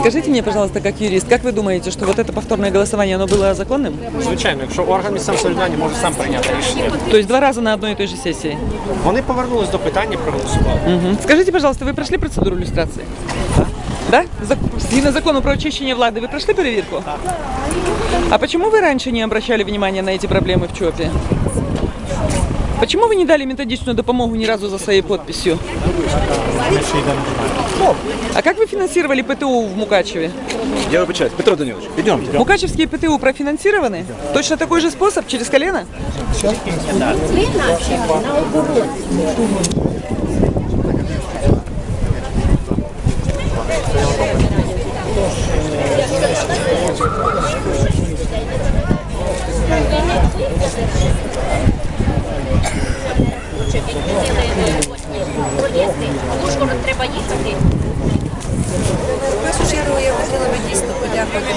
Скажите мне, пожалуйста, как юрист, как вы думаете, что вот это повторное голосование, оно было законным? Звичайно, якщо орган місцевого самоврядування може сам прийняти рішення. То есть два раза на одной и той же сессии? Вони повернулись до питання, проголосували. Мгм. Скажите, пожалуйста, вы прошли процедуру иллюстрации? Да? Зак- Згідно закону про очищение влады вы прошли проверку? А почему вы раньше не обращали внимания на эти проблемы в ЧОПе? Почему вы не дали методичную допомогу ни разу за своей подписью? А как вы финансировали ПТУ в Мукачеве? Я вибачаюсь, Петро Данилович, идемте. Мукачевские ПТУ профинансированы? Точно такой же способ, через колено? полізти, Ужгород дійсно подякувати